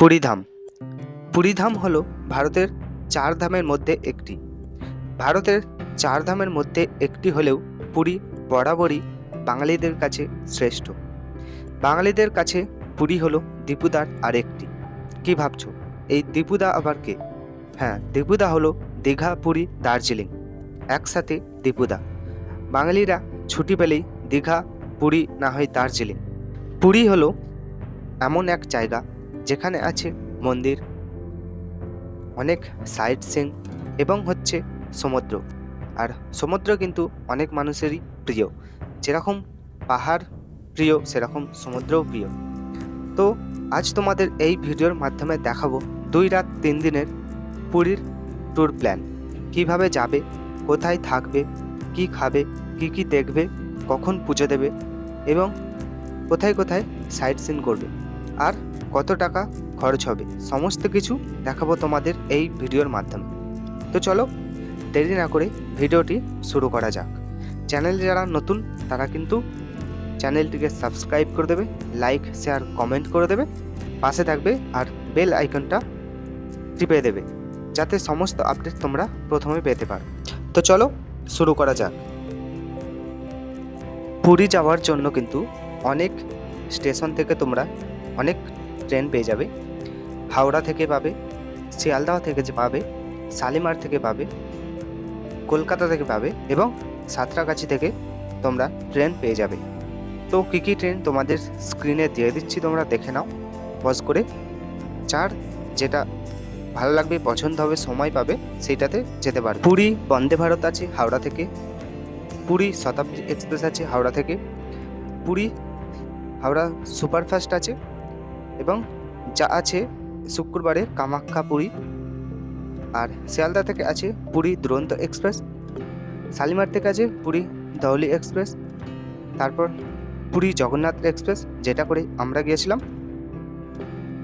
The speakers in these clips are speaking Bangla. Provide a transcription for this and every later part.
পুরীধাম। পুরীধাম হল ভারতের চার ধামের মধ্যে একটি। ভারতের চার ধামের মধ্যে একটি হলেও পুরী বরাবরই বাঙালিদের কাছে শ্রেষ্ঠ। বাঙালিদের কাছে পুরী হলো দীপুদার আরেকটি। কি ভাবছ? এই দীপুদা আবার কে? হ্যাঁ দীপুদা হলো দীঘা, পুরী, দার্জিলিং। একসাথে দীপুদা। বাঙালিরা ছুটি পেলেই দীঘা, পুরী না হয় দার্জিলিং। পুরী হলো এমন এক জায়গা যেখানে আছে মন্দির, অনেক সাইট সিন এবং হচ্ছে সমুদ্র। আর সমুদ্র কিন্তু অনেক মানুষেরই প্রিয়। যেরকম পাহাড় প্রিয়, সেরকম সমুদ্রও প্রিয়। তো আজ তোমাদের এই ভিডিওর মাধ্যমে দেখাবো দুই রাত তিন দিনের পুরীর ট্যুর প্ল্যান কীভাবে যাবে, কোথায় থাকবে, কি খাবে, কি কি দেখবে, কখন পুজো দেবে এবং কোথায় কোথায় সাইট সিন করবে। আর কত টাকা খরচ হবে, সমস্ত কিছু দেখাবো তোমাদের এই ভিডিওর মাধ্যমে। তো চলো, দেরি না করে ভিডিওটি শুরু করা যাক। চ্যানেলে যারা নতুন, তারা কিন্তু চ্যানেলটিকে সাবস্ক্রাইব করে দেবে, লাইক, শেয়ার, কমেন্ট করে দেবে, পাশে থাকবে আর বেল আইকনটা টিপে দেবে, যাতে সমস্ত আপডেট তোমরা প্রথমে পেতে পারো। তো চলো, শুরু করা যাক। পুরী যাওয়ার জন্য কিন্তু অনেক স্টেশন থেকে তোমরা অনেক ট্রেন পেয়ে যাবে। হাওড়া থেকে পাবে, শিয়ালদাহ থেকে যে পাবে, শালিমার থেকে পাবে, কলকাতা থেকে পাবে এবং সাঁতরাগাছি থেকে তোমরা ট্রেন পেয়ে যাবে। তো কী কী ট্রেন তোমাদের স্ক্রিনে দিয়ে দিচ্ছি, তোমরা দেখে নাও। পজ করে। যার যেটা ভালো লাগবে, পছন্দ হবে, সময় পাবে, সেইটাতে যেতে পারবে। পুরী, বন্দে ভারত আছে, হাওড়া থেকে। পুরী, শতাব্দী এক্সপ্রেস আছে, হাওড়া থেকে। পুরী, হাওড়া সুপারফাস্ট আছে। এবং যা আছে শুক্রবারে কামাখ্যা পুরী আর শিয়ালদা থেকে আছে পুরী দুরন্ত এক্সপ্রেস, শালিমার থেকে আছে পুরী ধৌলি এক্সপ্রেস, তারপর পুরী জগন্নাথ এক্সপ্রেস যেটা করে আমরা গিয়েছিলাম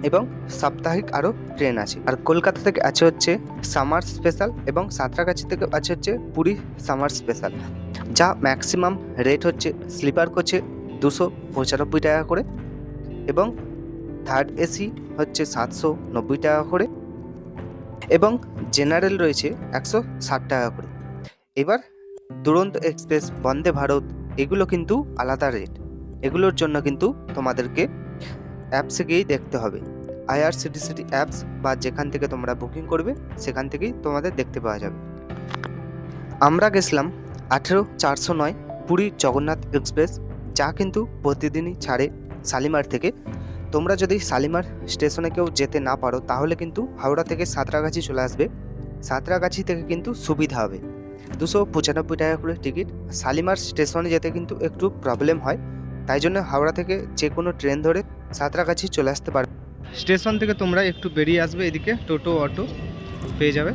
এবং সাপ্তাহিক আরও ট্রেন আছে। আর কলকাতা থেকে আছে হচ্ছে সামার স্পেশাল এবং সাঁতরাগাছি থেকে আছে হচ্ছে পুরী সামার স্পেশাল, যা ম্যাক্সিমাম রেট হচ্ছে স্লিপার কোচে দুশো পঁচানব্বই টাকা করে এবং থার্ড এসি হচ্ছে সাতশো নব্বই টাকা করে এবং জেনারেল রয়েছে একশো ষাট টাকা করে। এবার দুরন্ত এক্সপ্রেস বন্দে ভারত, এগুলো কিন্তু আলাদা রেট এগুলোর জন্য কিন্তু তোমাদেরকে অ্যাপসে গিয়েই দেখতে হবে। আইআরসিটিসি অ্যাপস বা যেখান থেকে তোমরা বুকিং করবে, সেখান থেকেই তোমাদের দেখতে পাওয়া যাবে। আমরা গেছিলাম আঠেরো চারশো নয় পুরী জগন্নাথ এক্সপ্রেস, যা কিন্তু প্রতিদিনই ছাড়ে শালিমার থেকে। তোমরা যদি শালিমার স্টেশনে কেউ যেতে না পারো, তাহলে কিন্তু হাওড়া থেকে সাঁতরাগাছি চলে আসবে। সাঁতরাগাছি থেকে কিন্তু সুবিধা হবে। দুশো পঁচানব্বই টাকা করে টিকিট। শালিমার স্টেশনে যেতে কিন্তু একটু প্রবলেম হয়। তাই জন্য হাওড়া থেকে যে কোনো ট্রেন ধরে সাঁতরাগাছি চলে আসতে পারবে। স্টেশন থেকে তোমরা একটু বেরিয়ে আসবে এদিকে। টোটো, অটো পেয়ে যাবে।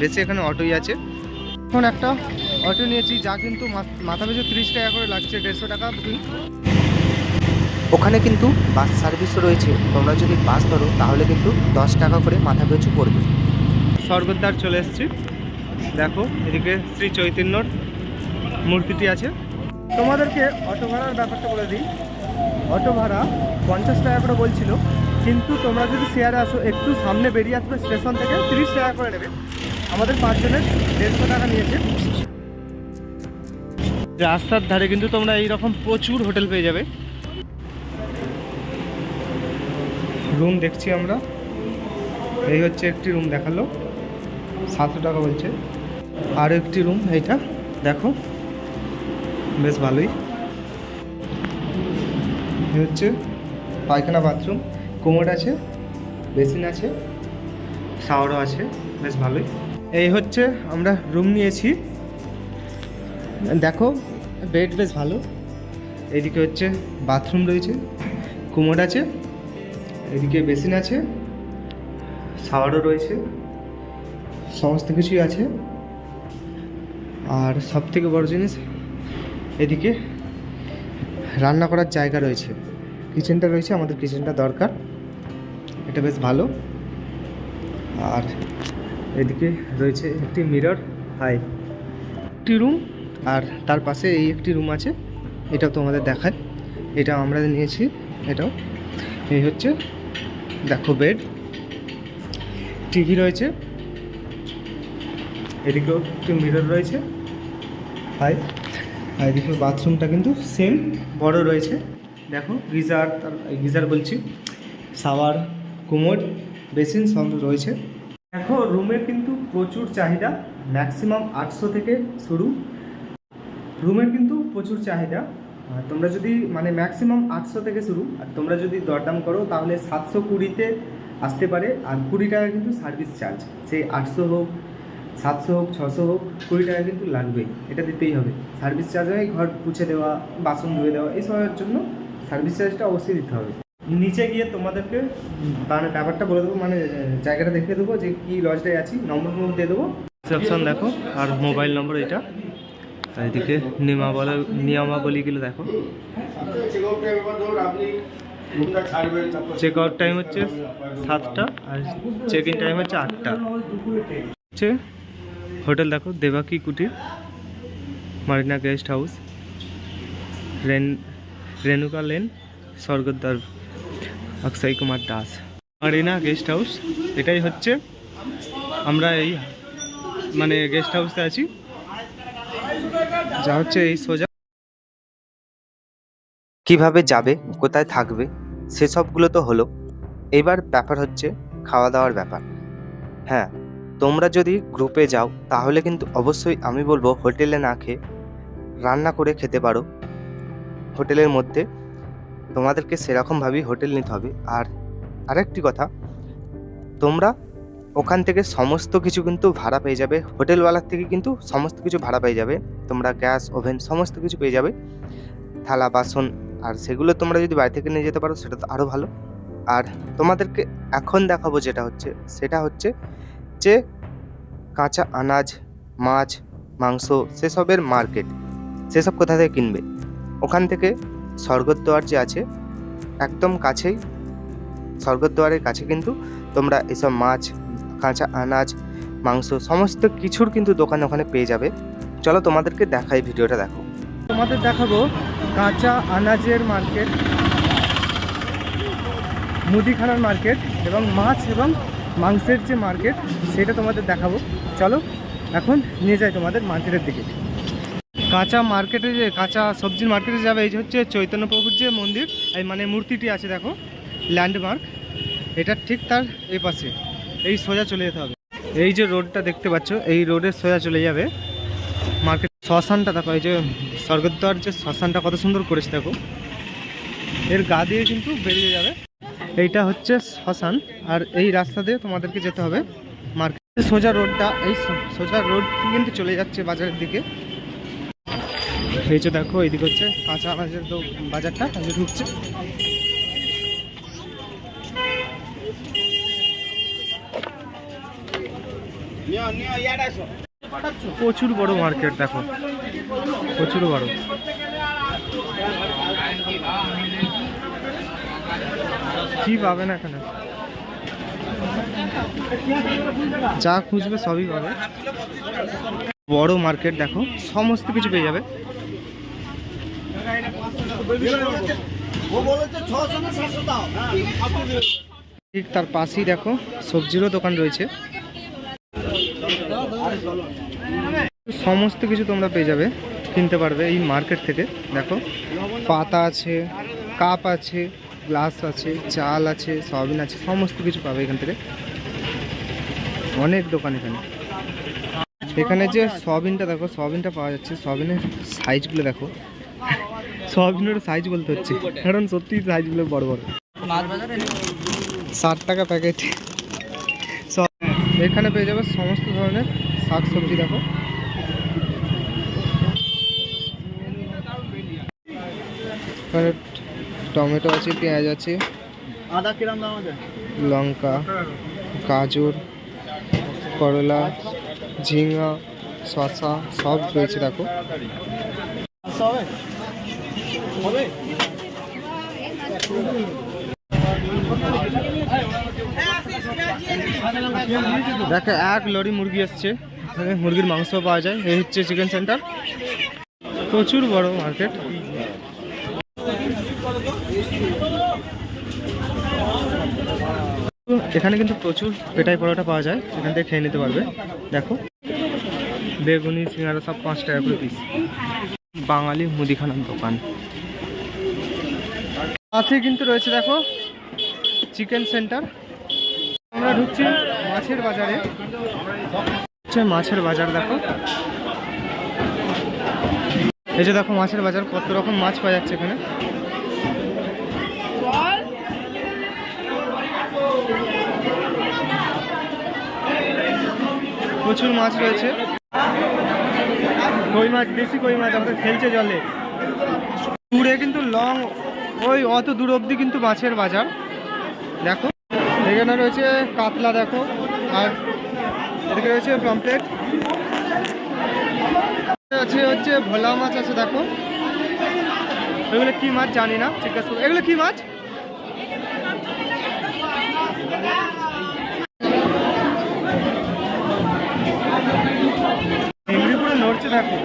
বেশি এখানে অটোই আছে। এখন একটা অটো নিয়েছি, যা কিন্তু মাথা পিছু তিরিশ টাকা করে লাগছে, দেড়শো টাকা। বুকিং ওখানে কিন্তু বাস সার্ভিসও রয়েছে। তোমরা যদি বাস ধরো, তাহলে কিন্তু দশ টাকা করে মাথা পিছু পড়বে। স্বর্গদ্বার চলে এসছি। দেখো, এদিকে শ্রী চৈতন্যর মূর্তিটি আছে। তোমাদেরকে অটো ভাড়ার ব্যাপারটা বলে দিই। অটো ভাড়া পঞ্চাশ টাকা করে বলছিল, কিন্তু তোমরা যদি শেয়ারে আসো, একটু সামনে বেরিয়ে আসবে স্টেশন থেকে, তিরিশ টাকা করে নেবে। আমাদের পাঁচজনের দেড়শো টাকা নিয়েছে। রাস্তার ধারে কিন্তু তোমরা এইরকম প্রচুর হোটেল পেয়ে যাবে। রুম দেখছি আমরা। এই হচ্ছে একটি রুম দেখাল। সাতশো টাকা বলছে। আর একটি রুম এইটা, দেখো। বেশ ভালোই। এই হচ্ছে পায়খানা বাথরুম। কোমোড আছে, বেসিন আছে, শাওয়ারও আছে, বেশ ভালোই। এই হচ্ছে আমরা রুম নিয়েছি। দেখো, বেড বেশ ভালো। এইদিকে হচ্ছে বাথরুম রয়েছে। কোমোড আছে এদিকে বেসিন আছে শাওয়ারও রয়েছে, সমস্ত কিছুই আছে। আর সব থেকে বড় জিনিস, এদিকে রান্না করার জায়গা রয়েছে। কিচেনটা রয়েছে, আমাদের কিচেনটা দরকার। এটা বেশ ভালো। আর এদিকে রয়েছে একটি মিরর, হাই। একটি রুম, আর তার পাশে এই একটি রুম আছে, এটাও তোমাদের দেখায়। এটা আমরা নিয়েছি, এটাও। এই হচ্ছে দেখো বেড। টিভি রয়েছে। এদিকেও একটু মিরর রয়েছে। হাই। আর এদিকে বাথরুমটা কিন্তু সেম বড় রয়েছে। দেখো, গিজার, তার গিজার বলছি। শাওয়ার কুমোড বেসিন সব রয়েছে। দেখো রুমের কিন্তু প্রচুর চাহিদা ম্যাক্সিমাম আটশো থেকে শুরু। রুমের কিন্তু প্রচুর চাহিদা। তোমরা যদি মানে ম্যাক্সিমাম আটশো থেকে শুরু, আর তোমরা যদি দরদাম করো, তাহলে সাতশো কুড়িতে আসতে পারে, আর কুড়ি টাকা কিন্তু সার্ভিস চার্জ সেই আটশো হোক, সাতশো হোক, ছশো হোক, কুড়ি টাকা কিন্তু লাগবেই, এটা দিতেই হবে। সার্ভিস চার্জ হয়, ঘর পুছে দেওয়া, বাসন ধুয়ে দেওয়া এইসবের জন্য সার্ভিস চার্জটা অবশ্যই দিতে হবে। নিচে গিয়ে তোমাদেরকে মানে ব্যাপারটা বলে দেবো মানে জায়গাটা দেখিয়ে দেবো যে কী লজটায় আছি নম্বর দিয়ে দেবো। রিসেপশন দেখো, আর মোবাইল নম্বর এটা আর এদিকে নিয়মাবলী নিয়মাবলীগুলো দেখো। চেক আউট টাইম হচ্ছে সাতটা আর চেক ইন টাইম হচ্ছে আটটা। হচ্ছে হোটেল দেখো, Debaki Kutir, Marina guest house, rain Renuka lane, Swargadwar, Akshay Kumar Das. Marina guest house, এটাই হচ্ছে আমরা এই মানে গেস্ট হাউসে আছি। যা হচ্ছে এই সোজা। কীভাবে যাবে, কোথায় থাকবে সেসবগুলো তো হলো। এবার ব্যাপার হচ্ছে খাওয়া দাওয়ার ব্যাপার। হ্যাঁ তোমরা যদি গ্রুপে যাও, তাহলে কিন্তু অবশ্যই আমি বলব হোটেলে না খেয়ে রান্না করে খেতে পারো। হোটেলের মধ্যে তোমাদেরকে সেরকমভাবেই হোটেল নিতে হবে। আর আরেকটি কথা, তোমরা ওখান থেকে সমস্ত কিছু কিন্তু ভাড়া পেয়ে যাবে। হোটেলওয়ালার থেকে কিন্তু সমস্ত কিছু ভাড়া পেয়ে যাবে। তোমরা গ্যাস, ওভেন সমস্ত কিছু পেয়ে যাবে। থালা, বাসন, আর সেগুলো তোমরা যদি বাড়ি থেকে নিয়ে যেতে পারো, সেটা তো আরও ভালো। আর তোমাদেরকে এখন দেখাবো যেটা হচ্ছে, সেটা হচ্ছে যে কাঁচা আনাজ, মাছ, মাংস, সেসবের মার্কেট, সেসব কোথা থেকে কিনবে? ওখান থেকে স্বর্গদ্বার যে আছে, একদম কাছেই, স্বর্গদ্বারের কাছে কিন্তু তোমরা এসব মাছ কাঁচা আনাজ, মাংস, সমস্ত কিছুর কিন্তু দোকান ওখানে পেয়ে যাবে। চলো তোমাদেরকে দেখাই ভিডিওটা, দেখো। তোমাদের দেখাবো কাঁচা আনাজের মার্কেট, মুদিখানার মার্কেট এবং মাছ এবং মাংসের যে মার্কেট, সেটা তোমাদের দেখাবো। চলো এখন নিয়ে যাই তোমাদের মার্কেটের দিকে। কাঁচা মার্কেটে যে, কাঁচা সবজির মার্কেটে যাবে, এই হচ্ছে চৈতন্য প্রভুর যে মন্দির, এই মানে মূর্তিটি আছে, দেখো ল্যান্ডমার্ক এটা ঠিক তার এই পাশে। এই সোজা চলে যেতে হবে। এই যে রোডটা দেখতে পাচ্ছ, এই রোডের সোজা চলে যাবে। মার্কেট শ্মশানটা, দেখো, এই যে স্বর্গদ্বার যে শ্মশানটা কত সুন্দর করেছে, দেখো। এর গা দিয়ে কিন্তু বেরিয়ে যাবে। এইটা হচ্ছে শ্মশান, আর এই রাস্তা দিয়ে তোমাদেরকে যেতে হবে মার্কেট। সোজা রোডটা, এই সোজা রোড কিন্তু চলে যাচ্ছে বাজারের দিকে। এই যে দেখো, এইদিকে হচ্ছে কাঁচা আনাজের তো, বাজারটা ঢুকছে। প্রচুর বড় মার্কেট দেখো। প্রচুর বড়। কি পাবে না এখানে? যা খুঁজবে সবই পাবে। বড় মার্কেট দেখো, সমস্ত কিছু পেয়ে যাবে। ঠিক তার পাশেই, দেখো, সবজিরও দোকান রয়েছে। সমস্ত কিছু তোমরা পেয়ে যাবে, কিনতে পারবে এই মার্কেট থেকে। দেখো, পাতা আছে কাপ আছে গ্লাস আছে, চাল আছে সয়াবিন আছে, সমস্ত কিছু পাবে এখান থেকে। অনেক দোকান এখানে। এখানে যে সয়াবিনটা দেখো সয়াবিনটা পাওয়া যাচ্ছে। সয়াবিনের সাইজগুলো দেখো। সয়াবিনের সাইজ বলতে হচ্ছে। কারণ সত্যি সাইজগুলো বড় বড়। ষাট টাকা প্যাকেট এখানে পেয়ে যাবে সমস্ত ধরনের শাক সবজি দেখো। এখানে টমেটো আছে পেঁয়াজ আছে আদা কিরম দাম আছে? লঙ্কা গাজর করলা ঝিঙা শশা সব রয়েছে দেখো। দেখো এক লরি মুরগি এসছে। এখানে মুরগির মাংস পাওয়া যায়। এই হচ্ছে চিকেন সেন্টার প্রচুর বড় মার্কেট এখানে কিন্তু প্রচুর পেটাই পরোটা পাওয়া যায়। এখান থেকে খেয়ে নিতে পারবে। দেখো। বেগুনি, সিঙ্গারা সব পাঁচ টাকা করে পিস বাঙালি মুদিখানার দোকান। পাশে কিন্তু রয়েছে দেখো চিকেন সেন্টার আমরা ঢুকছি মাছের বাজারে। মাছের বাজার, দেখো। এই যে দেখো মাছের বাজার, কত রকম মাছ পাওয়া যাচ্ছে এখানে। প্রচুর মাছ রয়েছে। কই মাছ, দেশি কই মাছ, আমাদের খেলছে জলে। দূরে কিন্তু লং, ওই অত দূর অবধি কিন্তু মাছের বাজার। দেখো, এখানে রয়েছে কাতলা, দেখো, আর এদিকে রয়েছে পমপ্লেট আছে হচ্ছে ভোলা মাছ আছে, দেখো। এগুলো কি মাছ জানি না, জিজ্ঞাসা করব। এগুলো কি মাছ? চিংড়ি পুরো নড়ছে, দেখো।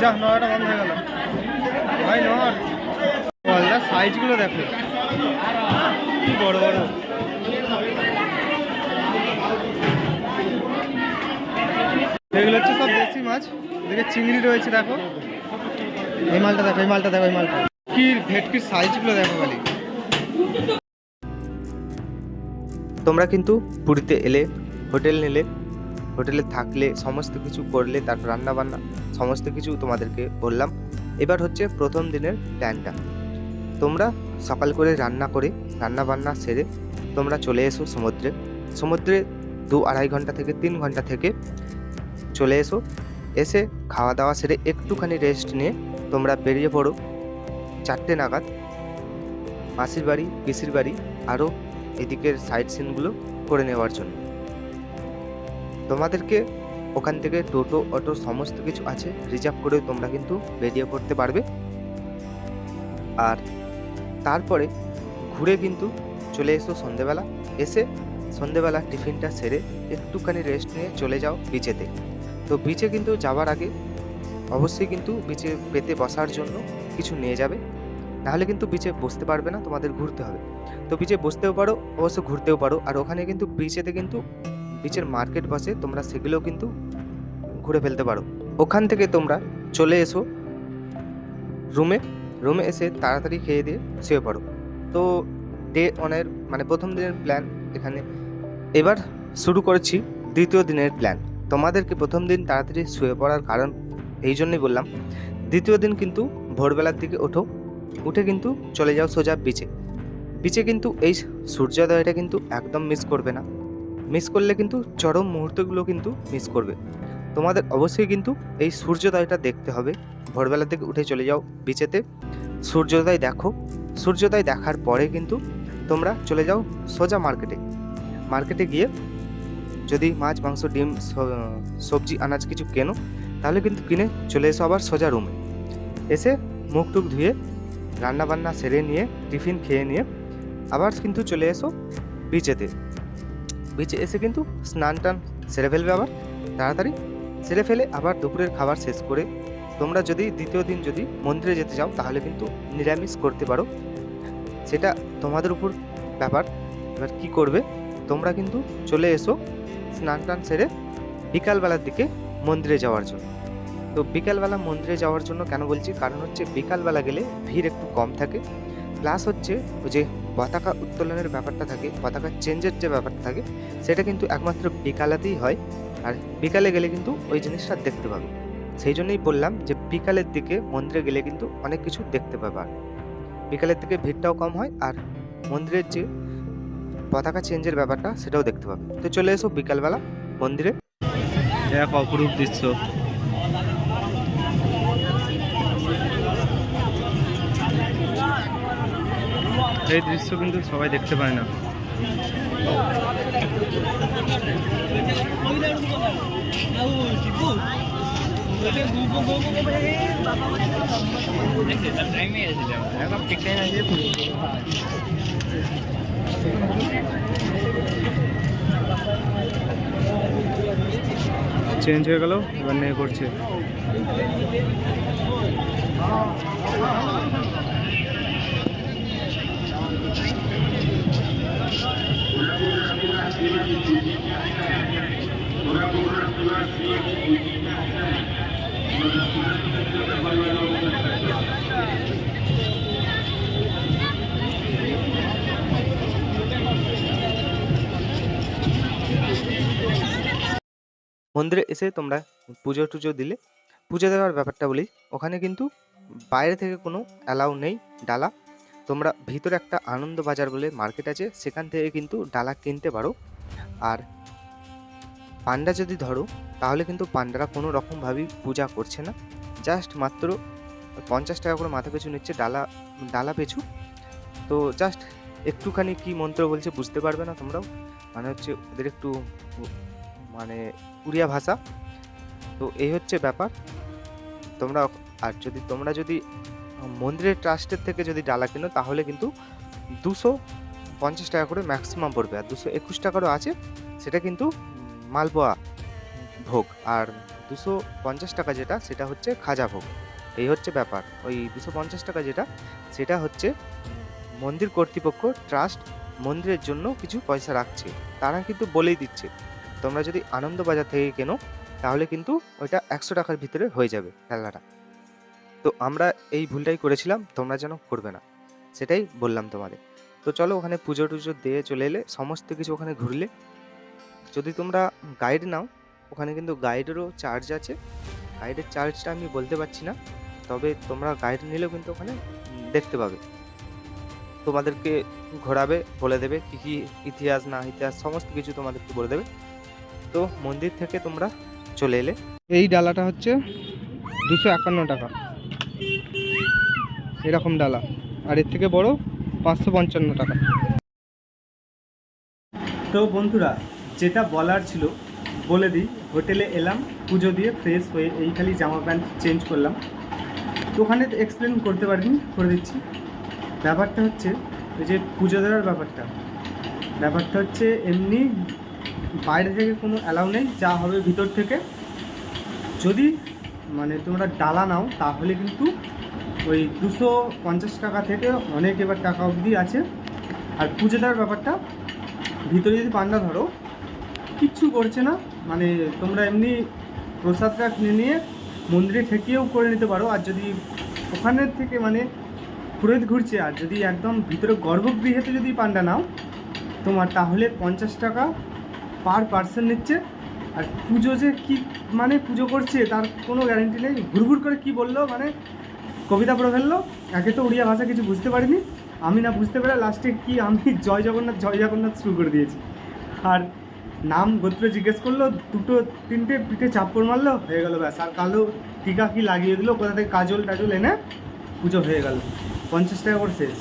যা, নড়াটা বন্ধ হয়ে গেল। ভাই, নড়। সাইজগুলো দেখো। বড় বড়। এগুলো হচ্ছে সব দেশি মাছ। এদিকে চিংড়ি রয়েছে, দেখো। এই মালটা দেখো, এই মালটা দেখো, এই মালটা। কি ভেটকির সাইজগুলো দেখো খালি। তোমরা কিন্তু পুরীতে এলে, হোটেল নিলে, হোটেলে থাকলে, সমস্ত কিছু করলে, তারপর রান্না বান্না সমস্ত কিছু তোমাদেরকে বললাম। এবার হচ্ছে প্রথম দিনের প্ল্যানটা তোমরা সকাল করে রান্না করে রান্না বান্না সেরে তোমরা চলে এসো সমুদ্রে। সমুদ্রে দু আড়াই ঘণ্টা থেকে তিন ঘণ্টা থেকে চলে এসো। এসে খাওয়া দাওয়া সেরে একটুখানি রেস্ট নিয়ে তোমরা বেরিয়ে পড়ো। চারটে নাগাদ মাসির বাড়ি, পিসির বাড়ি আরও এদিকের সাইড সিনগুলো করে নেওয়ার জন্য। তোমাদেরকে ওখান থেকে টোটো, অটো সমস্ত কিছু আছে রিজার্ভ করে তোমরা কিন্তু বেরিয়ে পড়তে পারবে। আর তারপরে ঘুরে কিন্তু চলে এসো সন্ধেবেলা। এসে সন্ধেবেলা টিফিনটা সেরে একটুখানি রেস্ট নিয়ে চলে যাও বিচেতে তো বিচে কিন্তু যাওয়ার আগে অবশ্যই কিন্তু বিচে পেতে বসার জন্য কিছু নিয়ে যাবে। নাহলে কিন্তু বিচে বসতে পারবে না, তোমাদের ঘুরতে হবে। তো বিচে বসতেও পারো, অবশ্য ঘুরতেও পারো। আর ওখানে কিন্তু বিচেতে কিন্তু বিচের মার্কেট বসে, তোমরা সেগুলোও কিন্তু ঘুরে ফেলতে পারো। ওখান থেকে তোমরা চলে এসো রুমে রুমে এসে তাড়াতাড়ি খেয়ে দিয়ে শুয়ে পড়ো। তো ডে ওয়ানের মানে প্রথম দিনের প্ল্যান এখানে। এবার শুরু করেছি দ্বিতীয় দিনের প্ল্যান তোমাদেরকে প্রথম দিন তাড়াতাড়ি শুয়ে পড়ার কারণ এই জন্যই বললাম। দ্বিতীয় দিন কিন্তু ভোরবেলার দিকে ওঠো, উঠে কিন্তু চলে যাও সোজা বিচে বিচে কিন্তু এই সূর্যোদয়টা কিন্তু একদম মিস করবে না। মিস করলে কিন্তু চরম মুহূর্তগুলো কিন্তু মিস করবে। তোমাদের অবশ্যই কিন্তু এই সূর্যোদয়টা দেখতে হবে। ভোরবেলা থেকে উঠে চলে যাও বিচেতে সূর্যোদয় দেখো। সূর্যোদয় দেখার পরে কিন্তু তোমরা চলে যাও সোজা মার্কেটে মার্কেটে গিয়ে যদি মাছ, মাংস, ডিম সবজি, আনাজ কিছু কেনো, তাহলে কিন্তু কিনে চলে এসো আবার সোজা রুমে এসে মুখ টুক ধুয়ে রান্না বান্না সেরে নিয়ে, টিফিন খেয়ে নিয়ে আবার কিন্তু চলে এসো বিচেতে বিচে এসে কিন্তু স্নান টান সেরে ফেলবে আবার, তাড়াতাড়ি সেরে ফেলে আবার দুপুরের খাবার শেষ করে তোমরা যদি দ্বিতীয় দিন যদি মন্দিরে যেতে চাও, তাহলে কিন্তু নিরামিষ করতে পারো। সেটা তোমাদের উপর ব্যাপার। এবার কী করবে? তোমরা কিন্তু চলে এসো স্নান টান সেরে বিকালবেলার দিকে মন্দিরে যাওয়ার জন্য। তো বিকালবেলা মন্দিরে যাওয়ার জন্য কেন বলছি? কারণ হচ্ছে বিকালবেলা গেলে ভিড় একটু কম থাকে। প্লাস হচ্ছে ওই যে পতাকা উত্তোলনের ব্যাপারটা থাকে, পতাকা চেঞ্জের যে ব্যাপারটা থাকে, সেটা কিন্তু একমাত্র বিকালেতেই হয়। আর বিকালে গেলে কিন্তু ওই জিনিসটা দেখতে পাবে। সেই জন্যই বললাম যে বিকালের দিকে মন্দিরে গেলে কিন্তু অনেক কিছু দেখতে পাবে। আর বিকালের দিকে ভিড়টাও কম হয়, আর মন্দিরের যে পতাকা চেঞ্জের ব্যাপারটা সেটাও দেখতে পাবে। তো চলে এসো বিকালবেলা মন্দিরে। এক অপরূপ দৃশ্য। এই দৃশ্য কিন্তু সবাই দেখতে পায় না। চেঞ্জ হয়ে গেল এবার নিয়ে করছে। মন্দিরে এসে তোমরা পুজো টুজো দিলে। পুজো দেওয়ার ব্যাপারটা বলি, ওখানে কিন্তু বাইরে থেকে কোনো অ্যালাউ নেই ডালা। তোমরা ভিতরে একটা আনন্দ বাজার বলে মার্কেট আছে, সেখান থেকে কিন্তু ডালা কিনতে পারো। আর পান্ডা যদি ধরো, তাহলে কিন্তু পান্ডারা কোনো রকমভাবেই পূজা করছে না। জাস্ট মাত্র পঞ্চাশ টাকা করে মাথা পিছু নিচ্ছে ডালা ডালা পিছু। তো জাস্ট একটুখানি কি মন্ত্র বলছে বুঝতে পারবে না তোমরাও। মানে হচ্ছে ওদের একটু মানে উড়িয়া ভাষা। তো এই হচ্ছে ব্যাপার। তোমরা আর যদি তোমরা যদি মন্দিরের ট্রাস্টের থেকে যদি ডালা কেনো, তাহলে কিন্তু দুশো পঞ্চাশ টাকা করে ম্যাক্সিমাম পড়বে। আর দুশো একুশ টাকারও আছে, সেটা কিন্তু মালপোয়া ভোগ। আর দুশো পঞ্চাশ টাকা যেটা, সেটা হচ্ছে খাজা ভোগ। এই হচ্ছে ব্যাপার। ওই দুশো পঞ্চাশ টাকা যেটা, সেটা হচ্ছে মন্দির কর্তৃপক্ষ ট্রাস্ট মন্দিরের জন্য কিছু পয়সা রাখছে। তারা কিন্তু বলেই দিচ্ছে। তোমরা যদি আনন্দবাজার থেকে কেনো, তাহলে কিন্তু ওইটা একশো টাকার ভিতরে হয়ে যাবে খেলনাটা। তো আমরা এই ভুলটাই করেছিলাম, তোমরা যেন করবে না। সেটাই বললাম তোমাদের। তো চলো ওখানে পুজো টুজো দিয়ে চলে এলে, সমস্ত কিছু ওখানে ঘুরলে। যদি তোমরা গাইড নাও, ওখানে কিন্তু গাইডেরও চার্জ আছে। গাইডের চার্জটা আমি বলতে পারছি না, তবে তোমরা গাইড নিলেও কিন্তু ওখানে দেখতে পাবে। তোমাদেরকে ঘোরাবে, বলে দেবে কী কী ইতিহাস না ইতিহাস, সমস্ত কিছু তোমাদেরকে বলে দেবে। তো মন্দির থেকে তোমরা চলে এলে। এই ডালাটা হচ্ছে দুশো একান্ন টাকা। এরকম ডালা। আর এর থেকে বড় পাঁচশো পঞ্চান্ন টাকা। তো বন্ধুরা যেটা বলার ছিল বলে দিই হোটেলে এলাম পুজো দিয়ে ফ্রেশ হয়ে এই খালি জামা প্যান্ট চেঞ্জ করলাম। তো ওখানে এক্সপ্লেন করতে পারিনি করে দিচ্ছি। ব্যাপারটা হচ্ছে ওই যে পুজো দেওয়ার ব্যাপারটা ব্যাপারটা হচ্ছে এমনি বাইরে থেকে কোনো অ্যালাউ নেই, যা হবে ভিতর থেকে। যদি মানে তোমরা ডালা নাও, তাহলে কিন্তু ওই দুশো পঞ্চাশ টাকা থেকে অনেক এবার টাকা অবধি আছে। আর পুজো দেওয়ার ব্যাপারটা, ভিতরে যদি পান্ডা ধরো, কিচ্ছু করছে না। মানে তোমরা এমনি প্রসাদটা কিনে নিয়ে মন্দিরে ঠেকিয়েও করে নিতে পারো। আর যদি ওখানের থেকে মানে পুরোহিত ঘুরছে, আর যদি একদম ভিতরে গর্ভগৃহেতে যদি পান্ডা নাও, তোমার তাহলে পঞ্চাশ টাকা পার পার্সন নিচ্ছে। আর পুজো যে কি মানে পুজো করছে, তার কোনো গ্যারেন্টি নেই। ঘুরঘুর করে কি বলল মানে কবিতা পড়ে ফেলল। একে তো উড়িয়া ভাষা কিছু বুঝতে পারিনি। আমি না বুঝতে পেরে লাস্টে কি আমি জয় জগন্নাথ জয় জগন্নাথ শুরু করে দিয়েছি। আর নাম গোত্র জিজ্ঞেস করল, দুটো তিনটে পিঠে চাপ্পড় মারলো, হয়ে গেল ব্যাস। আর কালো টিকা কি লাগিয়ে দিলো, কোথা থেকে কাজল টাজল এনে পুজো হয়ে গেল। পঞ্চাশ টাকা করে শেষ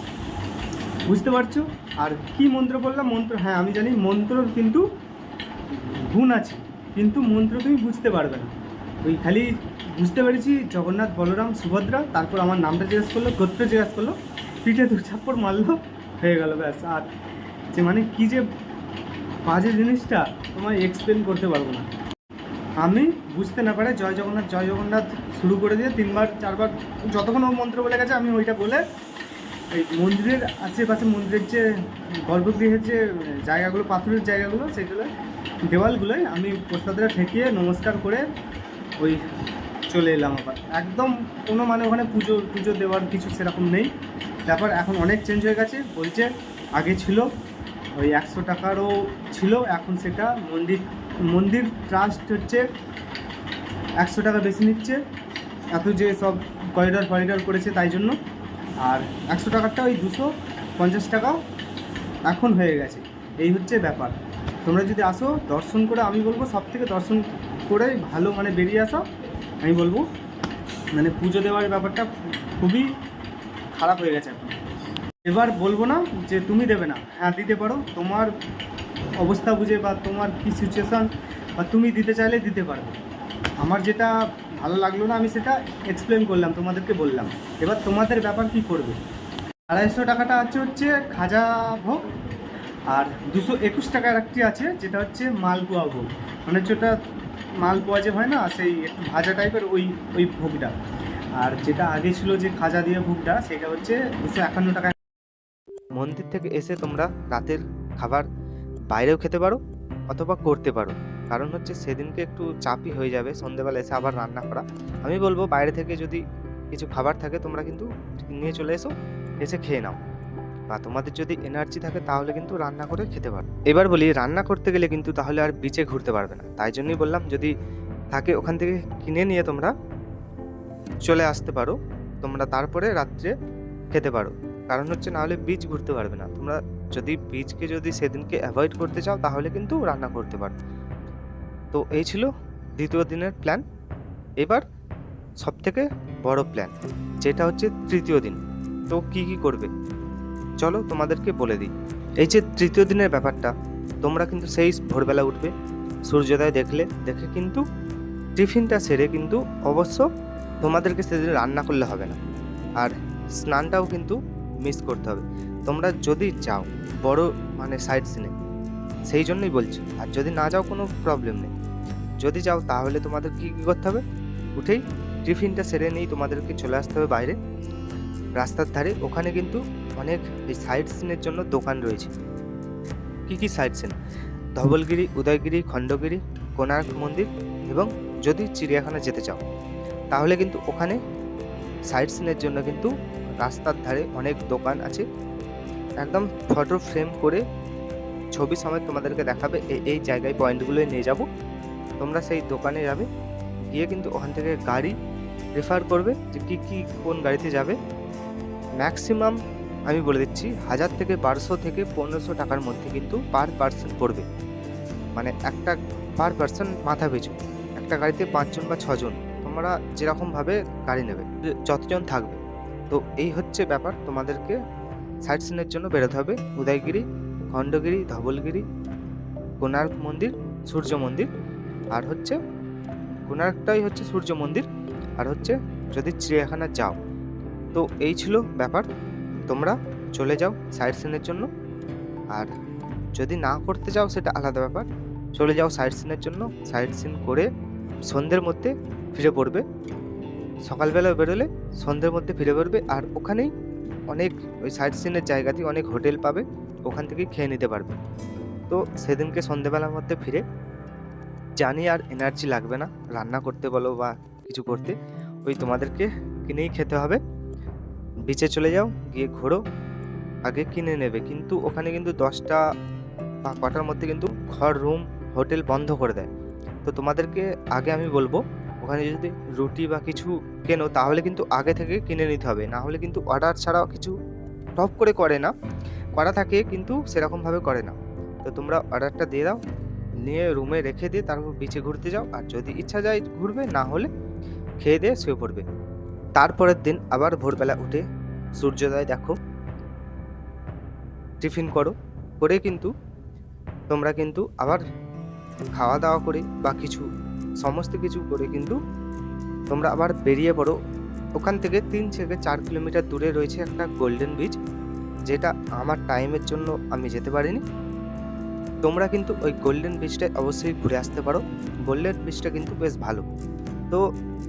বুঝতে পারছ? আর কি মন্ত্র বললাম মন্ত্র হ্যাঁ আমি জানি মন্ত্রর কিন্তু গুণ আছে, কিন্তু মন্ত্র তুমি বুঝতে পারবে না। ওই খালি বুঝতে পেরেছি জগন্নাথ, বলরাম, সুভদ্রা, তারপর আমার নামটা জিজ্ঞেস করল, গোত্র জিজ্ঞেস করল, পিঠে দু চাপ্পড় মারলো, হয়ে গেল ব্যাস। আর যে মানে কি যে বাজে জিনিসটা, তোমায় এক্সপ্লেন করতে পারব না। আমি বুঝতে না পারে জয় জগন্নাথ জয় জগন্নাথ শুরু করে দিয়ে তিনবার, চারবার, যতক্ষণ ও মন্ত্র বলে গেছে, আমি ওইটা বলে এই মন্দিরের আশেপাশে মন্দিরের যে গর্ভগৃহের যে জায়গাগুলো, পাথরের জায়গাগুলো, সেগুলো, দেওয়ালগুলোয় আমি প্রসাদটা ঠেকিয়ে নমস্কার করে ওই চলে এলাম আবার। একদম কোনো মানে ওখানে পুজো পুজো দেওয়ার কিছু সেরকম নেই। ব্যাপার এখন অনেক চেঞ্জ হয়ে গেছে। বলছে আগে ছিল, ওই একশো টাকারও ছিল, এখন সেটা মন্দির মন্দির ট্রাস্ট হচ্ছে একশো টাকা বেশি নিচ্ছে। এত যে সব করিডর ফরিডর করেছে তাই জন্য। আর একশো টাকারটা ওই দুশো পঞ্চাশ টাকা এখন হয়ে গেছে। এই হচ্ছে ব্যাপার। তোমরা যদি আসো, দর্শন করে আমি বলব সব থেকে দর্শন করে ভালো মানে বেরিয়ে আসো, আমি বলব। মানে পুজো দেওয়ার ব্যাপারটা খুবই খারাপ হয়ে গেছে এখন। এবার বলব না যে তুমি দেবে না। হ্যাঁ দিতে পারো। তোমার অবস্থা বুঝে বা তোমার কী সিচুয়েশান বা তুমি দিতে চাইলে দিতে পারবে। আমার যেটা ভালো লাগল না, আমি সেটা এক্সপ্লেন করলাম, তোমাদেরকে বললাম। এবার তোমাদের ব্যাপার কি করবে? আড়াইশো টাকাটা আছে হচ্ছে খাজা ভোগ, আর দুশো একুশ টাকার একটি আছে, যেটা হচ্ছে মালপোয়া ভোগ। মানে হচ্ছে ওটা মালপোয়া যে হয় না, সেই একটু ভাজা টাইপের ওই ওই ভোগটা। আর যেটা আগে ছিল যে খাজা দিয়ে ভোগটা, সেটা হচ্ছে দুশো একান্ন টাকা মন্দির থেকে এসে তোমরা রাতের খাবার বাইরেও খেতে পারো, অথবা করতে পারো। কারণ হচ্ছে সেদিনকে একটু চাপই হয়ে যাবে, সন্ধেবেলা এসে আবার রান্না করা। আমি বলব বাইরে থেকে যদি কিছু খাবার থাকে, তোমরা কিন্তু নিয়ে চলে এসো, এসে খেয়ে নাও। বা তোমাদের যদি এনার্জি থাকে, তাহলে কিন্তু রান্না করে খেতে পারো। এবার বলি, রান্না করতে গেলে কিন্তু তাহলে আর বিচে ঘুরতে পারবে না। তাই জন্যই বললাম, যদি থাকে ওখান থেকে কিনে নিয়ে তোমরা চলে আসতে পারো, তোমরা তারপরে রাত্রে খেতে পারো। কারণ হচ্ছে নাহলে বীজ ঘুরতে পারবে না। তোমরা যদি বীজকে যদি সেদিনকে অ্যাভয়েড করতে চাও, তাহলে কিন্তু রান্না করতে পারো। তো এই ছিল দ্বিতীয় দিনের প্ল্যান এবার সব থেকে বড় প্ল্যান যেটা হচ্ছে তৃতীয় দিন। তো কি কি করবে? চলো তোমাদেরকে বলে দিই। এই যে তৃতীয় দিনের ব্যাপারটা, তোমরা কিন্তু সেই ভোরবেলা উঠবে, সূর্যোদয় দেখলে, দেখে কিন্তু টিফিনটা সেরে কিন্তু অবশ্য তোমাদেরকে সেদিন রান্না করলে হবে না। আর স্নানটাও কিন্তু মিস করতে হবে। তোমরা যদি যাও বড় মানে সাইড সিনে সেই জন্যই বলছি। আর যদি না যাও কোনো প্রবলেম নেই। যদি যাও তাহলে তোমাদের কী কী করতে হবে? উঠেই টিফিনটা সেরে নিয়েই তোমাদেরকে চলে আসতে হবে বাইরে। রাস্তার ধারে, ওখানে কিন্তু অনেক এই সাইড সিনের জন্য দোকান রয়েছে। কি কি সাইড সিন ধবলগিরি, উদয়গিরি, খণ্ডগিরি, কোণার্ক মন্দির এবং যদি চিড়িয়াখানা যেতে চাও, তাহলে কিন্তু ওখানে সাইড সিনের জন্য কিন্তু রাস্তার ধারে অনেক দোকান আছে। একদম ফটো ফ্রেম করে ছবি সময় তোমাদেরকে দেখাবে। এই এই জায়গায় পয়েন্টগুলোয় নিয়ে যাব। তোমরা সেই দোকানে যাবে, গিয়ে কিন্তু ওখান থেকে গাড়ি রেফার করবে যে কী কী, কোন গাড়িতে যাবে। ম্যাক্সিমাম আমি বলে দিচ্ছি, হাজার থেকে বারোশো থেকে পনেরোশো টাকার মধ্যে কিন্তু পার পার্সন পড়বে। মানে একটা পার পার্সন মাথা পিছু। একটা গাড়িতে পাঁচজন বা ছজন, তোমরা যেরকমভাবে গাড়ি নেবে যতজন থাকবে। তো এই হচ্ছে ব্যাপার, তোমাদেরকে সাইট সিনের জন্য বেরোতে হবে। উদয়গিরি, খণ্ডগিরি, ধবলগিরি, কোণার্ক মন্দির, সূর্য মন্দির। আর হচ্ছে কোণার্কটাই হচ্ছে সূর্য মন্দির, আর হচ্ছে যদি চিড়িয়াখানা যাও। তো এই ছিল ব্যাপার। তোমরা চলে যাও সাইট সিনের জন্য। আর যদি না করতে যাও সেটা আলাদা ব্যাপার। চলে যাও সাইট সিনের জন্য। সাইট সিন করে সন্ধ্যের মধ্যে ফিরে পড়বে। সকালবেলা বেরোলে সন্ধ্যের মধ্যে ফিরে পড়বে। আর ওখানেই অনেক ওই সাইট সিনের জায়গাতেই অনেক হোটেল পাবে। ওখান থেকেই খেয়ে নিতে পারবে। তো সেদিনকে সন্ধ্যেবেলার মধ্যে ফিরে জানি আর এনার্জি লাগবে না। রান্না করতে বলো বা কিছু করতে, ওই তোমাদেরকে কিনেই খেতে হবে। বিচে চলে যাও, গিয়ে ঘোরো, আগে কিনে নেবে। কিন্তু ওখানে কিন্তু দশটা বা কটার মধ্যে কিন্তু ঘর রুম হোটেল বন্ধ করে দেয়। তো তোমাদেরকে আগে আমি বলব, ওখানে যদি রুটি বা কিছু কেনো, তাহলে কিন্তু আগে থেকে কিনে নিতে হবে। না হলে কিন্তু অর্ডার ছাড়াও কিছু টপ করে করে না। করা থাকে কিন্তু সেরকমভাবে করে না। তো তোমরা অর্ডারটা দিয়ে দাও। নিয়ে রুমে রেখে দিয়ে তারপর বিচে ঘুরতে যাও। আর যদি ইচ্ছা যায় ঘুরবে, না হলে খেয়ে দিয়ে শুয়ে পড়বে। তারপরের দিন আবার ভোরবেলা উঠে সূর্যোদয় দেখো। টিফিন করো। করে কিন্তু তোমরা কিন্তু আবার খাওয়া দাওয়া করে বা কিছু, সমস্ত কিছু করে কিন্তু তোমরা আবার বেরিয়ে পড়ো। ওখান থেকে তিন থেকে চার কিলোমিটার দূরে রয়েছে একটা গোল্ডেন বিচ যেটা আমার টাইমের জন্য আমি যেতে পারিনি। তোমরা কিন্তু ওই গোল্ডেন বিচটায় অবশ্যই ঘুরে আসতে পারো। গোল্ডেন বিচটা কিন্তু বেশ ভালো। তো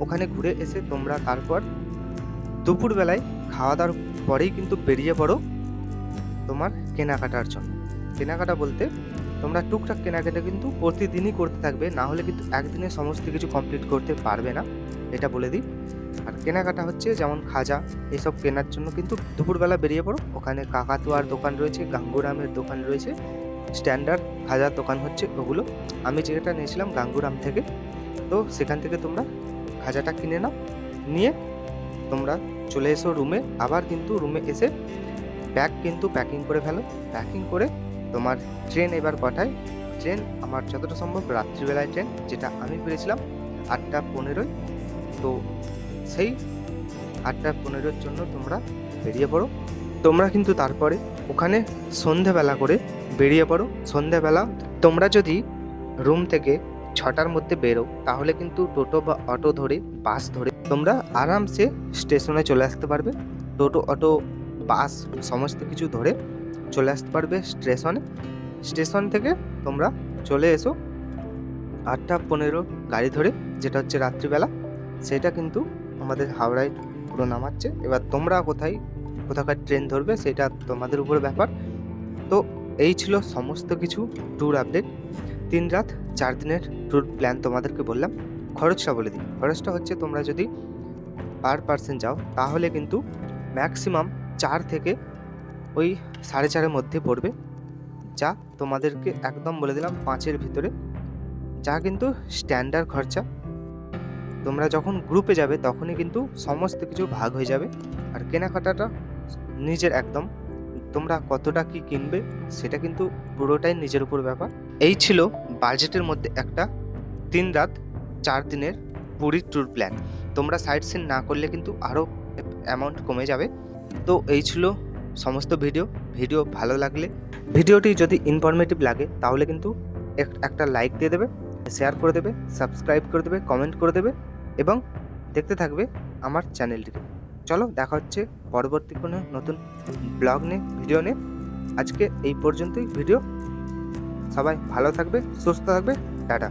ওখানে ঘুরে এসে তোমরা তারপর দুপুরবেলায় খাওয়া দাওয়ার পরেই কিন্তু বেরিয়ে পড়ো তোমার কেনাকাটার জন্য। কেনাকাটা বলতে তোমরা টুকটাক কেনাকাটা কিন্তু প্রতিদিনই করতে থাকবে, না হলে কিন্তু একদিনে সমস্ত কিছু কমপ্লিট করতে পারবে না, এটা বলে দিই। আর কেনাকাটা হচ্ছে যেমন খাজা, এসব কেনার জন্য কিন্তু দুপুরবেলা বেরিয়ে পড়ো। ওখানে কাকাতুয়ার দোকান রয়েছে, গাঙ্গুরামের দোকান রয়েছে। স্ট্যান্ডার্ড খাজার দোকান হচ্ছে ওগুলো। আমি যেটা নিয়েছিলাম গাঙ্গুরাম থেকে, তো সেখান থেকে তোমরা খাজাটা কিনে নাও, নিয়ে তোমরা চলে এসো রুমে আবার কিন্তু রুমে এসে ব্যাগ কিন্তু প্যাকিং করে ফেলো। প্যাকিং করে তোমার ট্রেন এবার কটায় ট্রেন আমার যতটা সম্ভব রাত্রিবেলায় ট্রেন যেটা আমি পেরেছিলাম আটটা পনেরোয়। তো সেই আটটা পনেরোর জন্য তোমরা বেরিয়ে পড়ো। তোমরা কিন্তু তারপরে ওখানে সন্ধেবেলা করে বেরিয়ে পড়ো। সন্ধেবেলা তোমরা যদি রুম থেকে ছটার মধ্যে বেরো, তাহলে কিন্তু টোটো বা অটো ধরে, বাস ধরে তোমরা আরামসে স্টেশনে চলে আসতে পারবে। টোটো, অটো, বাস সমস্ত কিছু ধরে চলে আসতে পারবে স্টেশনে। স্টেশন থেকে তোমরা চলে এসো আটটা পনেরো গাড়ি ধরে, যেটা হচ্ছে রাত্রিবেলা। সেটা কিন্তু আমাদের হাওড়ায় পুরো নামাচ্ছে। এবার তোমরা কোথায় কোথাকার ট্রেন ধরবে সেটা তোমাদের উপরে ব্যাপার। তো এই ছিল সমস্ত কিছু ট্যুর আপডেট তিন রাত, চার দিনের ট্যুর প্ল্যান তোমাদেরকে বললাম। খরচটা বলে দিই। খরচটা হচ্ছে তোমরা যদি পার পার্সন যাও, তাহলে কিন্তু ম্যাক্সিমাম চার থেকে ওই সাড়ে চারের মধ্যে পড়বে। যা তোমাদেরকে একদম বলে দিলাম পাঁচের ভিতরে। যা কিন্তু স্ট্যান্ডার্ড খরচা। তোমরা যখন গ্রুপে যাবে, তখনই কিন্তু সমস্ত কিছু ভাগ হয়ে যাবে। আর কেনাকাটাটা নিজের একদম। তোমরা কতটা কি কিনবে, সেটা কিন্তু পুরোটাই নিজের উপর ব্যাপার। এই ছিল বাজেটের মধ্যে একটা তিন রাত, চার দিনের পুরীর ট্যুর প্ল্যান তোমরা সাইড সিন না করলে কিন্তু আরও অ্যামাউন্ট কমে যাবে। তো এই ছিল সমস্ত ভিডিও ভিডিও ভালো লাগলে ভিডিওটি যদি ইনফরমেটিভ লাগে, তাহলে কিন্তু এক- একটা লাইক দিয়ে দেবে শেয়ার করে দেবে সাবস্ক্রাইব করে দেবে কমেন্ট করে দেবে, এবং দেখতে থাকবে আমার চ্যানেলটিকে চলো দেখা হচ্ছে পরবর্তী কোনো নতুন ব্লগ নিয়ে ভিডিও নিয়ে। আজকে এই পর্যন্তই ভিডিও সবাই ভালো থাকবে, সুস্থ থাকবে, টাটা।